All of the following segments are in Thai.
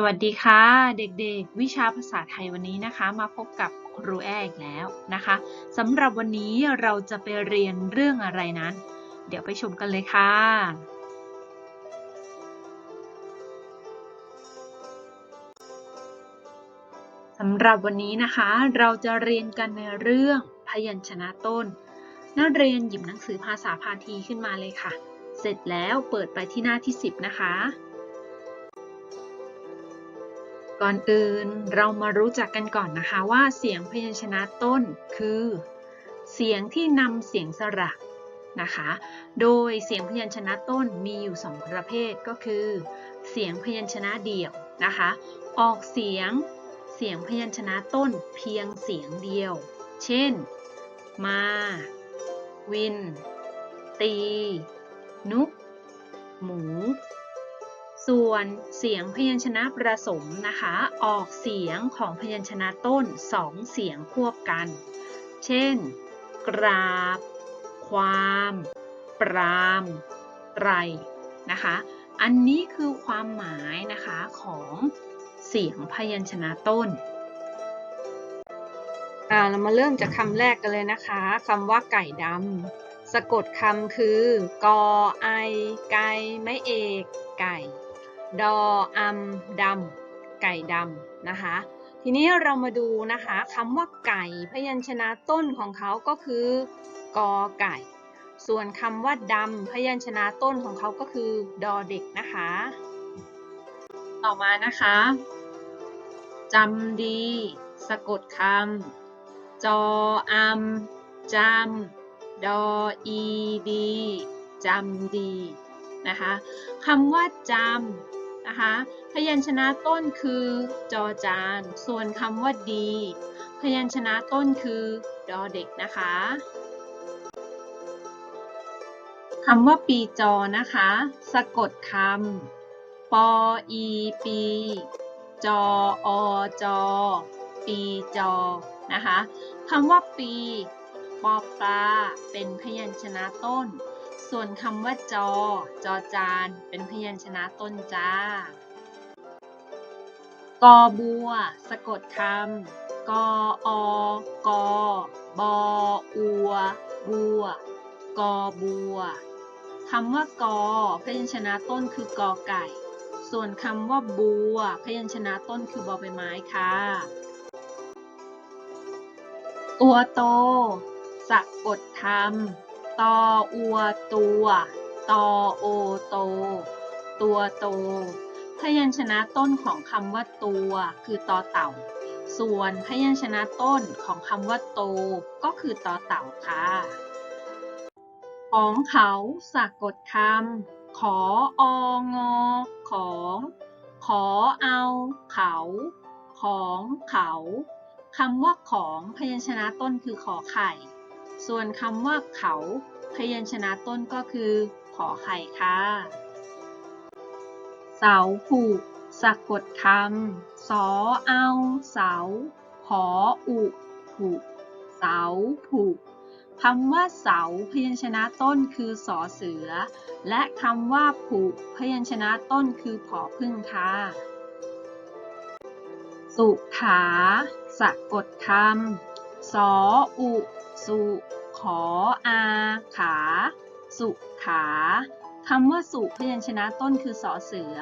สวัสดีค่ะ เด็กๆ วิชาภาษาไทยวันนี้นะคะ มาพบกับครูแออีกแล้วนะคะสำหรับวันนี้เราจะไปเรียนเรื่องอะไรนั้น เดี๋ยวไปชมกันเลยค่ะ สำหรับวันนี้นะคะ เราจะเรียนกันในเรื่องพยัญชนะต้น นักเรียนหยิบหนังสือภาษาพาทีขึ้นมาเลยค่ะ เสร็จแล้วเปิดไปที่หน้าที่ 10 นะคะ ก่อนอื่นเรามารู้จักกันก่อนนะคะว่าเสียงพยัญชนะต้นคือ เสียงที่นำเสียงสระนะคะ โดยเสียงพยัญชนะต้นมีอยู่สองประเภทก็คือ เสียงพยัญชนะเดี่ยวนะคะ ออกเสียงเสียงพยัญชนะต้นเพียงเสียงเดียว เช่น มา วิน ตี นุก หมู ส่วนเสียงพยัญชนะประสมนะคะ ออกเสียงของพยัญชนะต้นสองเสียงควบกัน เช่น กราบ ความ ปราม ไตร นะคะ อันนี้คือความหมายนะคะของเสียงพยัญชนะต้นอ่าเรามาเริ่มจากคำแรกกันเลยนะคะคำว่าไก่ดำสะกดคำคือกอไอไก่ไม้เอกไก่ ดออัมดำไก่ดำนะคะ ทีนี้เรามาดูนะคะคำว่าไก่พยัญชนะต้นของเขาก็คือกอไก่ ส่วนคำว่าดำพยัญชนะต้นของเขาก็คือดอเด็กนะคะ ต่อมานะคะจำดี สะกดคำจออัมจำ ดออีดีจำดีนะคะคำว่าจำ นะคะพยัญชนะต้นคือจอจาน ส่วนคำว่าดี พยัญชนะต้นคือดอเด็กนะคะคำว่าปีจอนะคะ สะกดคำปออีปีจออจอ ปีจอนะคะคำว่าปีปอปลาเป็นพยัญชนะต้น ส่วนคำว่าจอ จอจาน เป็นพยัญชนะต้นจ้า กอบัว สะกดคำกออกอบออัว บัว กอบัว คำว่ากอ พยัญชนะต้นคือกอไก่ ส่วนคำว่าบัว พยัญชนะต้นคือบอใบไม้ค่ะตัวโต สะกดคำ ตออัวตัว ตอโอโต ตัวโต พยัญชนะต้นของคำว่าตัวคือตอเต่า ส่วนพยัญชนะต้นของคำว่าโตก็คือตอเต่าค่ะ ของเขาสะกดคำขอองอของ ขอเอาเขา ของเขาคำว่าของพยัญชนะต้นคือขอไข่ ส่วนคำว่าเขาพยัญชนะต้นก็คือขอไข่ค่ะ เสาผูกสะกดคำสอเอาเสา ขออุผูก เสาผูกคำว่าเสาพยัญชนะต้นคือสอเสือ และคำว่าผูกพยัญชนะต้นคือผอพึ่งค่ะ สุขาสะกดคำ สออุ สุขออา ขา สุขาคำว่าสุพยัญชนะต้นคือสอเสือ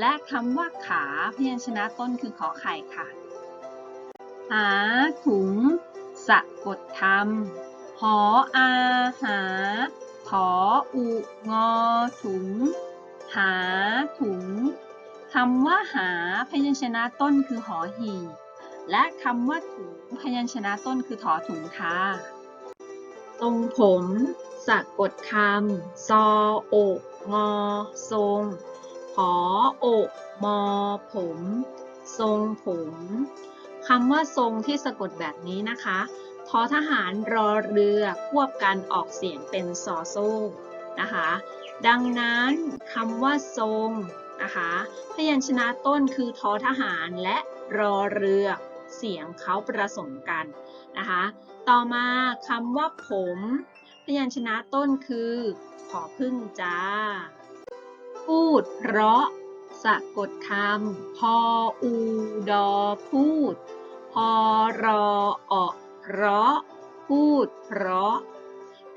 และคำว่าขาพยัญชนะต้นคือขอไข่ค่ะหาถุง สะกดคำหออาหา ขออุ งอ ถุง หาถุงคำว่าหาพยัญชนะต้นคือหอหีบ และคำว่าถุงพยัญชนะต้นคือถอถุงค่ะทรงผมสะกดคำซอโอกงอทรงหอโอกมอผม ทรงผมคำว่าทรงที่สะกดแบบนี้นะคะทอทหารรอเรือควบกันออกเสียงเป็นซอโซ่นะคะ ดังนั้นคำว่าทรงนะคะ พยัญชนะต้นคือทอทหารและรอเรือ เสียงเขาประสมกันนะคะ ต่อมาคำว่าผม พยัญชนะต้นคือขอพึ่งจ้า พูดเพราะสะกดคำพออูดอพูด พอรอออเพราะ พูดเพราะ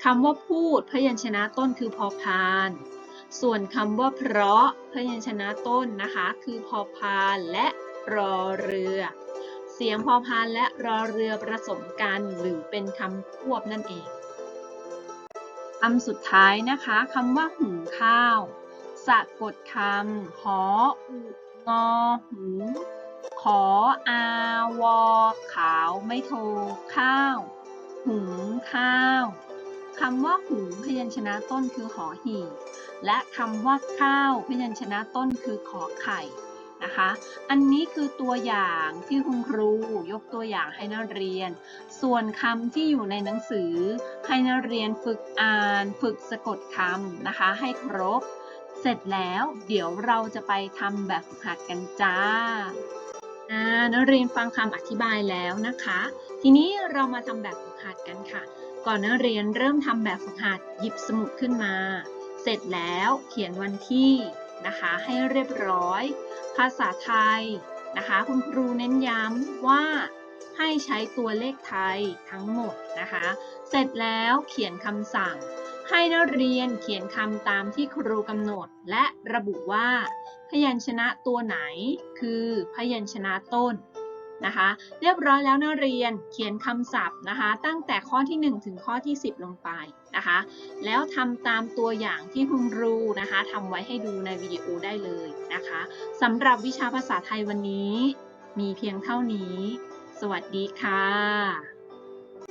คำว่าพูดพยัญชนะต้นคือพอพาน ส่วนคำว่าเพราะพยัญชนะต้นนะคะ คือพอพานและรอเรือ เสียงพอพานและรอเรือผสมกันหรือเป็นคำควบนั่นเองคำสุดท้ายนะคะคำว่าหุงข้าว สะกดคำหออุงอหูขออาวอขาวไม่โทข้าว หุงข้าวคำว่าหุงพยัญชนะต้นคือหอหีและคำว่าข้าวพยัญชนะต้นคือขอไข่ นะคะ อันนี้คือตัวอย่างที่คุณครูยกตัวอย่างให้นักเรียน ส่วนคำที่อยู่ในหนังสือ ให้นักเรียนฝึกอ่าน ฝึกสะกดคำนะคะ ให้ครบ เสร็จแล้วเดี๋ยวเราจะไปทำแบบฝึกหัดกันจ้าอ่านักเรียนฟังคำอธิบายแล้วนะคะ ทีนี้เรามาทำแบบฝึกหัดกันค่ะ ก่อนนักเรียนเริ่มทำแบบฝึกหัดหยิบสมุดขึ้นมา เสร็จแล้วเขียนวันที่ นะคะ ให้เรียบร้อย ภาษาไทยนะคะ คุณครูเน้นย้ำว่าให้ใช้ตัวเลขไทยทั้งหมดนะคะ เสร็จแล้วเขียนคำสั่ง ให้นักเรียนเขียนคำตามที่ครูกำหนด และระบุว่า พยัญชนะตัวไหนคือพยัญชนะต้น นะคะ เรียบร้อยแล้วนักเรียนเขียนคำศัพท์นะคะ ตั้งแต่ข้อที่ 1 ถึงข้อที่ 10 ลงไปนะคะ แล้วทำตามตัวอย่างที่คุณครูนะคะทำไว้ให้ดูในวิดีโอได้เลยนะคะสำหรับวิชาภาษาไทยวันนี้ มีเพียงเท่านี้ สวัสดีค่ะ